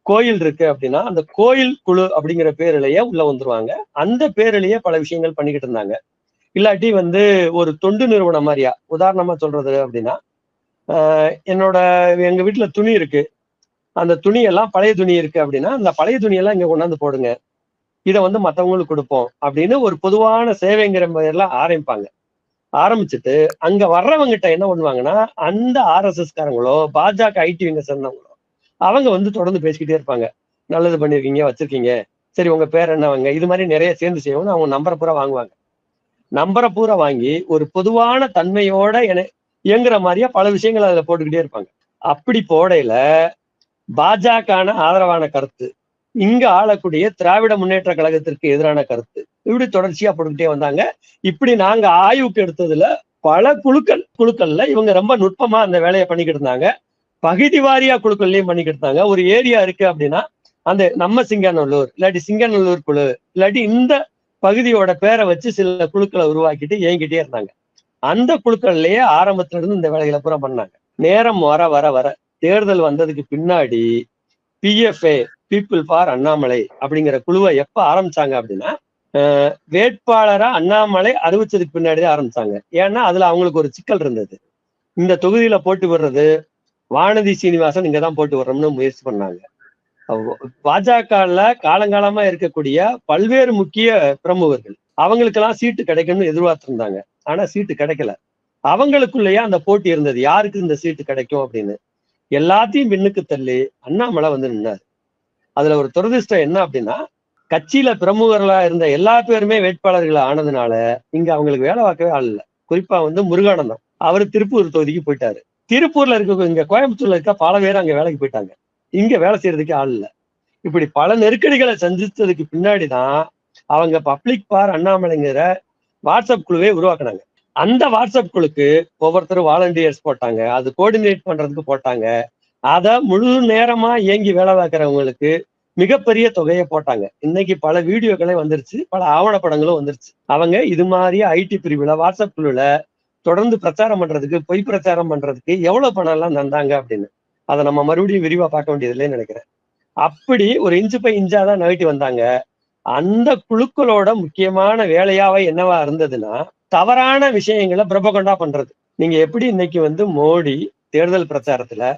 கோயில் இருக்கு அப்படின்னா அந்த கோயில் குழு அப்படிங்கிற பேரிலேயே உள்ள வந்துருவாங்க. அந்த பேரிலேயே பல விஷயங்கள் பண்ணிக்கிட்டு இருந்தாங்க. இல்லாட்டி வந்து ஒரு தொண்டு நிறுவனம் மாதிரியா உதாரணமா சொல்றது அப்படின்னா என்னோட எங்க வீட்டுல துணி இருக்கு. அந்த துணி எல்லாம் பழைய துணி இருக்கு அப்படின்னா அந்த பழைய துணியெல்லாம் இங்க கொண்டாந்து போடுங்க. இதை வந்து மத்தவங்களுக்கு கொடுப்போம் அப்படின்னு ஒரு பொதுவான சேவைங்கிற மாதிரிலாம் ஆரம்பிப்பாங்க. ஆரம்பிச்சுட்டு அங்க வர்றவங்கிட்ட என்ன பண்ணுவாங்கன்னா அந்த ஆர்எஸ்எஸ் காரங்களோ பாஜக ஐடிவிங்க சேர்ந்தவங்களோ அவங்க வந்து தொடர்ந்து பேசிக்கிட்டே இருப்பாங்க. நல்லது பண்ணிருக்கீங்க வச்சிருக்கீங்க. சரி உங்க பேர் என்னவங்க? இது மாதிரி நிறைய சேர்ந்து செய்வோம்னு அவங்க நம்பரை பூரா வாங்குவாங்க. நம்பரை பூரா வாங்கி ஒரு பொதுவான தன்மையோட என இயங்குற மாதிரியா பல விஷயங்கள் அதுல போட்டுக்கிட்டே இருப்பாங்க. அப்படி போடையில பாஜக ஆதரவான கருத்து. இங்க ஆளக்கூடிய திராவிட முன்னேற்ற கழகத்திற்கு எதிரான கருத்து. இப்படி தொடர்ச்சியா போட்டுக்கிட்டே வந்தாங்க. இப்படி நாங்க ஆய்வுக்கு எடுத்ததுல பல குழுக்கள் குழுக்கள்ல இவங்க ரொம்ப நுட்பமா அந்த வேலையை பண்ணிக்கிட்டு இருந்தாங்க. பகுதி வாரியா குழுக்கள்லயும் பண்ணிக்கிட்டு இருந்தாங்க. ஒரு ஏரியா இருக்கு அப்படின்னா அந்த நம்ம சிங்கநல்லூர் இல்லாட்டி சிங்கநல்லூர் குழு இல்லாட்டி இந்த பகுதியோட பேரை வச்சு சில குழுக்களை உருவாக்கிட்டு இயங்கிட்டே இருந்தாங்க. அந்த குழுக்கள்லயே ஆரம்பத்துல இருந்து இந்த வேலைகளை பூரா பண்ணாங்க. நேரம் வர வர வர. தேர்தல் வந்ததுக்கு பின்னாடி பிஎஃப்ஏ பீப்புள் ஃபார் அண்ணாமலை அப்படிங்கிற குழுவை எப்ப ஆரம்பிச்சாங்க அப்படின்னா வேட்பாளரா அண்ணாமலை அறிவிச்சதுக்கு பின்னாடி தான் ஆரம்பிச்சாங்க. ஏன்னா அதுல அவங்களுக்கு ஒரு சிக்கல் இருந்தது. இந்த தொகுதியில போட்டு விடுறது வானதி சீனிவாசன் இங்க தான் போட்டு வர்றோம்னு முயற்சி பண்ணாங்க. பாஜகல காலங்காலமா இருக்கக்கூடிய பல்வேறு முக்கிய பிரமுகர்கள் அவங்களுக்கெல்லாம் சீட்டு கிடைக்கும்னு எதிர்பார்த்திருந்தாங்க. ஆனா சீட்டு கிடைக்கல. அவங்களுக்குள்ளேயே அந்த போட்டி இருந்தது. யாருக்கு இந்த சீட்டு கிடைக்கும் அப்படின்னு? எல்லாத்தையும் பின்னுக்கு தள்ளி அண்ணாமலை வந்து நின்னாரு. அதுல ஒரு துரதிர்ஷ்டம் என்ன அப்படின்னா கட்சியில பிரமுகர்களா இருந்த எல்லா பேருமே வேட்பாளர்கள் ஆனதுனால இங்க அவங்களுக்கு வேலை பார்க்கவே ஆள் இல்லை. குறிப்பா வந்து முருகானந்தம். அவர் திருப்பூர் தொகுதிக்கு போயிட்டாரு. திருப்பூர்ல இருக்க இங்க கோயம்புத்தூர்ல இருக்க பல பேர் அங்க வேலைக்கு போயிட்டாங்க. இங்க வேலை செய்யறதுக்கு ஆள் இல்லை. இப்படி பல நெருக்கடிகளை சந்திச்சதுக்கு பின்னாடிதான் அவங்க பப்ளிக் பார் அண்ணாமலைங்கிற வாட்ஸ்அப் குழுவே உருவாக்குனாங்க. அந்த வாட்ஸ்அப் குழுக்கு ஒவ்வொருத்தரும் வாலண்டியர்ஸ் போட்டாங்க. அது கோஆர்டினேட் பண்றதுக்கு போட்டாங்க. அத முழு நேரமா இயங்கி வேலை பார்க்கறவங்களுக்கு மிகப்பெரிய தொகையை போட்டாங்க. இன்னைக்கு பல வீடியோக்களே வந்துருச்சு. பல ஆவணப்படங்களும் வந்துருச்சு. அவங்க இது மாதிரி ஐடி பிரிவுல வாட்ஸ்அப் குழுல தொடர்ந்து பிரச்சாரம் பண்றதுக்கு பொய் பிரச்சாரம் பண்றதுக்கு எவ்வளவு பணம் எல்லாம் தந்தாங்க அப்படின்னு. அதை நம்ம மறுபடியும் விரிவா பார்க்க வேண்டியதுலன்னு நினைக்கிறேன். அப்படி ஒரு இன்ச்சு பை இன்ச்சா தான் நகட்டி வந்தாங்க. அந்த குழுக்களோட முக்கியமான வேலையாவை என்னவா இருந்ததுன்னா தவறான விஷயங்களை பிரபகண்டா பண்றது. நீங்க எப்படி இன்னைக்கு வந்து மோடி தேர்தல் பிரச்சாரத்துல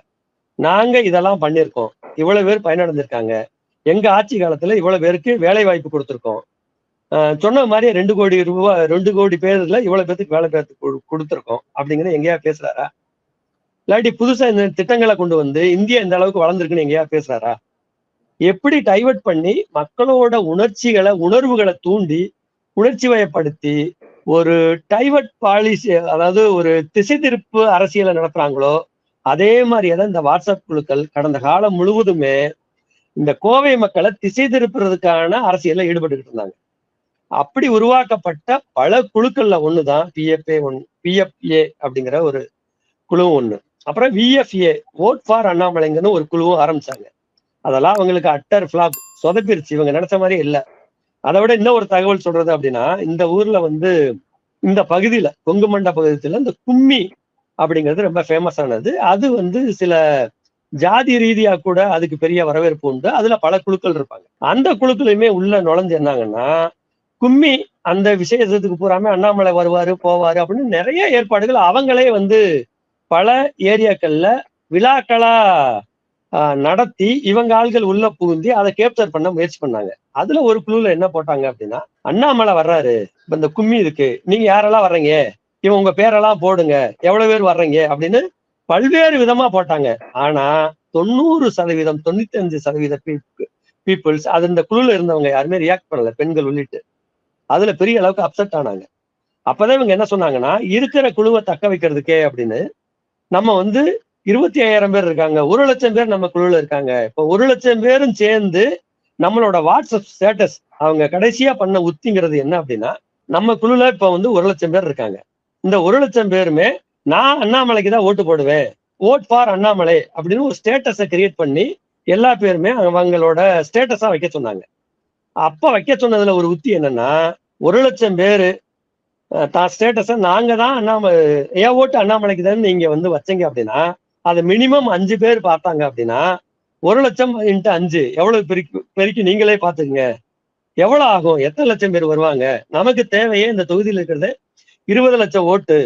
நாங்க இதெல்லாம் பண்ணியிருக்கோம். இவ்வளவு பேர் பயனடைஞ்சிருக்காங்க. எங்க ஆட்சி காலத்துல இவ்வளவு பேருக்கு வேலை வாய்ப்பு கொடுத்துருக்கோம். ஆஹ் சொன்ன மாதிரி ரெண்டு கோடி ரூபாய் ரெண்டு கோடி பேர்ல இவ்வளவு பேருக்கு வேலை பேர்த்து கொடுத்துருக்கோம். அப்படிங்கிறத எங்கேயா பேசுறாரா? இல்லாட்டி புதுசா இந்த திட்டங்களை கொண்டு வந்து இந்தியா இந்த அளவுக்கு வளர்ந்துருக்குன்னு எங்கேயா பேசுறாரா? எப்படி டைவர்ட் பண்ணி மக்களோட உணர்ச்சிகளை உணர்வுகளை தூண்டி உணர்ச்சி வயப்படுத்தி ஒரு டைவர்ட் பாலிசி அதாவது ஒரு திசை திருப்பு அரசியலை நடத்துறாங்களோ அதே மாதிரியே தான் இந்த வாட்ஸ்அப் குழுக்கள் கடந்த காலம் முழுவதுமே இந்த கோவை மக்களை திசை திருப்புறதுக்கான அரசியலில் ஈடுபட்டுக்கிட்டு இருந்தாங்க. அப்படி உருவாக்கப்பட்ட பல குழுக்கள்ல ஒண்ணுதான் பிஎஃப்ஏ ஒன் பிஎஃப்ஏ அப்படிங்கிற ஒரு குழுவும் ஒண்ணு. அப்புறம் விஎஃப்ஏ ஓட் ஃபார் அண்ணாமலைங்கன்னு ஒரு குழுவும் ஆரம்பிச்சாங்க. அதெல்லாம் அவங்களுக்கு அட்டர் ஃபிளாப் சொதப்பிருச்சு. இவங்க நினைச்ச மாதிரி இல்லை. அதை விட இன்னும் ஒரு தகவல் சொல்றது அப்படின்னா இந்த ஊர்ல வந்து இந்த பகுதியில கொங்கு மண்ட பகுதியில இந்த கும்மி அப்படிங்கிறது ரொம்ப ஃபேமஸ் ஆனது. அது வந்து சில ஜாதி ரீதியா கூட அதுக்கு பெரிய வரவேற்பு உண்டு. அதுல பல குழுக்கள் இருப்பாங்க. அந்த குழுக்களையுமே உள்ள நுழைஞ்சு என்னாங்கன்னா கும்மி அந்த விசேஷத்துக்கு பூராமே அண்ணாமலை வருவாரு போவாரு அப்படின்னு நிறைய ஏற்பாடுகள் அவங்களே வந்து பல ஏரியாக்கள்ல விழாக்களா நடத்தி இவங்க ஆள்கள் உள்ள புகுந்தி அதை கேப்சர் பண்ண முயற்சி பண்ணாங்க. அதுல ஒரு குழுல என்ன போட்டாங்க அப்படின்னா அண்ணாமலை வர்றாரு. இப்ப இந்த கும்மி இருக்கு. நீங்க யாரெல்லாம் வர்றீங்க? இவன் உங்க பேரெல்லாம் போடுங்க. எவ்வளவு பேர் வர்றீங்க? அப்படின்னு பல்வேறு விதமா போட்டாங்க. ஆனா தொண்ணூறு சதவீதம் தொண்ணூத்தி அஞ்சு சதவீத பீப்புள்ஸ் அது இந்த குழுல இருந்தவங்க யாருமே ரியாக்ட் பண்ணல பெண்கள் உள்ளிட்டு. அதுல பெரிய அளவுக்கு அப்செட் ஆனாங்க. அப்பதான் இவங்க என்ன சொன்னாங்கன்னா இருக்கிற குழுவை தக்க வைக்கிறதுக்கே அப்படின்னு நம்ம வந்து இருபத்தி ஐயாயிரம் பேர் இருக்காங்க. ஒரு லட்சம் பேர் நம்ம குழுவில் இருக்காங்க. இப்போ ஒரு லட்சம் பேரும் சேர்ந்து நம்மளோட வாட்ஸ்அப் ஸ்டேட்டஸ் அவங்க கடைசியா பண்ண உத்திங்கிறது என்ன அப்படின்னா நம்ம குழுல இப்ப வந்து ஒரு லட்சம் பேர் இருக்காங்க. இந்த ஒரு லட்சம் பேருமே நான் அண்ணாமலைக்கு தான் ஓட்டு போடுவேன். ஓட் ஃபார் அண்ணாமலை அப்படின்னு ஒரு ஸ்டேட்டஸை கிரியேட் பண்ணி எல்லா பேருமே அவங்களோட ஸ்டேட்டஸா வைக்க சொன்னாங்க. அப்ப வைக்க சொன்னதுல ஒரு உத்தி என்னன்னா ஒரு லட்சம் பேரு தான் ஸ்டேட்டஸை நாங்க தான் அண்ணாமலை ஏன் ஓட்டு அண்ணாமலைக்கு தான் நீங்க வந்து வச்சீங்க அப்படின்னா அதை மினிமம் அஞ்சு பேர் பார்த்தாங்க அப்படின்னா ஒரு லட்சம் இன்ட்டு அஞ்சு. எவ்வளவு பெருக்கி பெருக்கி நீங்களே பார்த்துக்குங்க. எவ்வளவு ஆகும்? எத்தனை லட்சம் பேர் வருவாங்க? நமக்கு தேவையே இந்த தொகுதியில் இருக்கிறது இருபது லட்சம் ஓட்டு.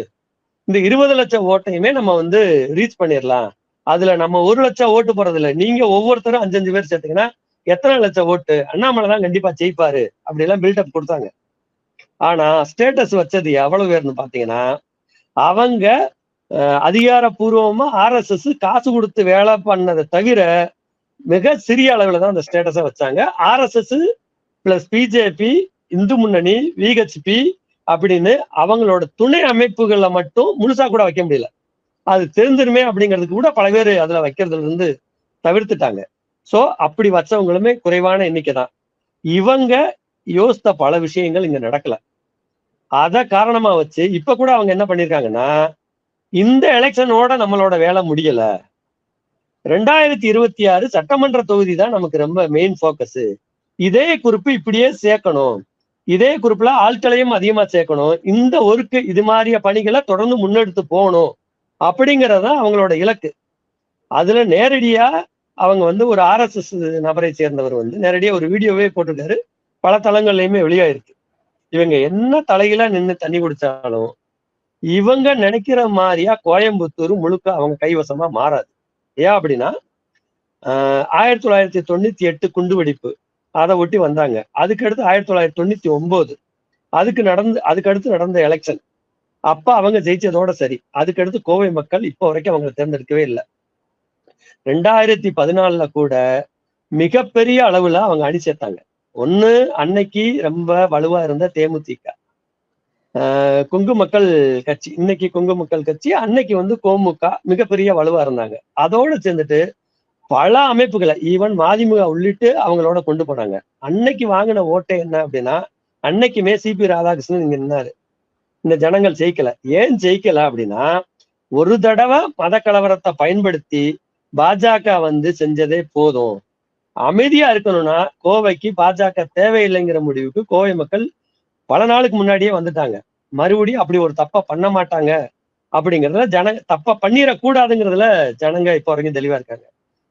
இந்த இருபது லட்சம் ஓட்டையுமே நம்ம வந்து ரீச் பண்ணிடலாம் அதுல நம்ம ஒரு லட்சம் ஓட்டு போறது இல்ல நீங்க ஒவ்வொருத்தரும் அஞ்சஞ்சு பேர் சேர்த்தீங்கன்னா எத்தனை லட்சம் ஓட்டு? அண்ணாமலை தான் கண்டிப்பா ஜெயிப்பாரு அப்படி எல்லாம் பில்டப் கொடுத்தாங்க. ஆனா ஸ்டேட்டஸ் வச்சது எவ்வளவு பேர்னு பாத்தீங்கன்னா அவங்க அதிகாரப்பூர்வமா ஆர்எஸ்எஸ் காசு கொடுத்து வேலை பண்ணதை தவிர மிக சிறிய அளவுல தான் அந்த ஸ்டேட்டஸை வச்சாங்க. ஆர்எஸ்எஸ் பிளஸ் பிஜேபி இந்து முன்னணி விஹெச்பி அப்படின்னு அவங்களோட துணை அமைப்புகளில் மட்டும் முழுசா கூட வைக்க முடியல. அது தெரிஞ்சிருமே அப்படிங்கிறதுக்கு கூட பல பேர் அதுல வைக்கிறதுல இருந்து தவிர்த்துட்டாங்க. ஸோ அப்படி வச்சவங்களுமே குறைவான எண்ணிக்கை தான். இவங்க யோசித்த பல விஷயங்கள் இங்க நடக்கல. அதை காரணமா வச்சு இப்ப கூட அவங்க என்ன பண்ணிருக்காங்கன்னா இந்த எலெக்ஷனோட நம்மளோட வேலை முடியல. ரெண்டாயிரத்தி இருபத்தி ஆறு சட்டமன்ற தொகுதி தான் நமக்கு ரொம்ப மெயின் ஃபோக்கஸ் இதே குறிப்பு இப்படியே சேர்க்கணும். இதே குறிப்புல ஆட்களையும் அதிகமா சேர்க்கணும். இந்த ஒர்க்கு இது மாதிரிய பணிகளை தொடர்ந்து முன்னெடுத்து போகணும் அப்படிங்கறத அவங்களோட இலக்கு. அதுல நேரடியா அவங்க வந்து ஒரு ஆர்எஸ்எஸ் நபரை சேர்ந்தவர் வந்து நேரடியா ஒரு வீடியோவே போட்டிருக்காரு. பல தளங்கள்லயுமே வெளியாயிருக்கு. இவங்க என்ன தலையில நின்று தண்ணி குடிச்சாலும் இவங்க நினைக்கிற மாதிரியா கோயம்புத்தூர் முழுக்க அவங்க கைவசமா மாறாது. ஏன் அப்படின்னா ஆஹ் ஆயிரத்தி தொள்ளாயிரத்தி தொண்ணூத்தி எட்டு குண்டுவெடிப்பு அதை ஒட்டி வந்தாங்க. அதுக்கடுத்து ஆயிரத்தி தொள்ளாயிரத்தி தொண்ணூத்தி ஒன்பது அதுக்கு நடந்து அதுக்கு அடுத்து நடந்த எலெக்ஷன் அப்ப அவங்க ஜெயிச்சதோட சரி. அதுக்கடுத்து கோவை மக்கள் இப்போ வரைக்கும் அவங்களை தேர்ந்தெடுக்கவே இல்லை. ரெண்டாயிரத்தி பதினாலுல கூட மிகப்பெரிய அளவுல அவங்க அணி சேர்த்தாங்க. ஒண்ணு அன்னைக்கு ரொம்ப வலுவா இருந்த தேமுதிக. கொங்கு மக்கள் கட்சி இன்னைக்கு கொங்கு மக்கள் கட்சி அன்னைக்கு வந்து கோமுக மிகப்பெரிய வலுவா இருந்தாங்க. அதோட சேர்ந்துட்டு பல அமைப்புகளை ஈவன் மதிமுக உள்ளிட்டு அவங்களோட கொண்டு போனாங்க. அன்னைக்கு வாங்கின ஓட்டை என்ன அப்படின்னா அன்னைக்குமே சிபி ராதாகிருஷ்ணன் இங்க நின்னாரு. இந்த ஜனங்கள் ஜெயிக்கல. ஏன் ஜெயிக்கல அப்படின்னா ஒரு தடவை மத கலவரத்தை பயன்படுத்தி பாஜக வந்து செஞ்சதே போதும். அமைதியா இருக்கணும்னா கோவைக்கு பாஜக தேவையில்லைங்கிற முடிவுக்கு கோவை மக்கள் பல நாளுக்கு முன்னாடியே வந்துட்டாங்க. மறுபடியும் அப்படி ஒரு தப்ப பண்ண மாட்டாங்க அப்படிங்கறதுல ஜன தப்ப பண்ணிடக்கூடாதுங்கிறதுல ஜனங்க இப்போ வரைக்கும் தெளிவா இருக்காங்க.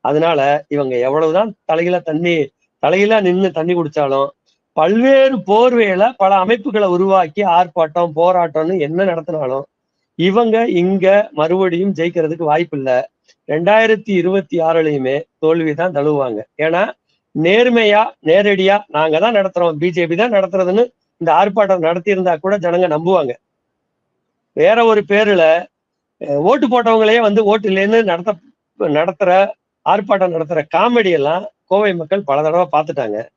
அதனால இவங்க எவ்வளவுதான் தலையில தண்ணி தலையில நின்று தண்ணி குடிச்சாலும் பல்வேறு போர்வையில பல அமைப்புகளை உருவாக்கி ஆர்ப்பாட்டம் போராட்டம்னு என்ன நடத்தினாலும் இவங்க இங்க மறுபடியும் ஜெயிக்கிறதுக்கு வாய்ப்பு இல்லை ரெண்டாயிரத்தி இருபத்தி ஆறுலயுமே தோல்விதான் தழுவுவாங்க. ஏன்னா நேர்மையா நேரடியா நாங்க தான் நடத்துறோம். பிஜேபி தான் நடத்துறதுன்னு இந்த ஆர்ப்பாட்டம் நடத்தியிருந்தா கூட ஜனங்க நம்புவாங்க. வேற ஒரு பேருல ஓட்டு போட்டவங்களே வந்து ஓட்டு இல்லைன்னு நடத்த நடத்துற ஆர்ப்பாட்டம் நடத்துற காமெடி எல்லாம் கோவை மக்கள் பல தடவை பார்த்துட்டாங்க.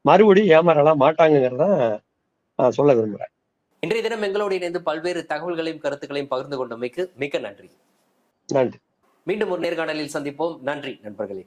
மறுபடியும் ஏமாறலாம் மாட்டாங்கிறதான் நான் சொல்ல விரும்புறேன். இன்றைய தினம் எங்களோடு இணைந்து பல்வேறு தகவல்களையும் கருத்துக்களையும் பகிர்ந்து கொண்டமைக்கு மிக்க நன்றி. நன்றி. மீண்டும் ஒரு நேர்காணலில் சந்திப்போம். நன்றி நண்பர்களே.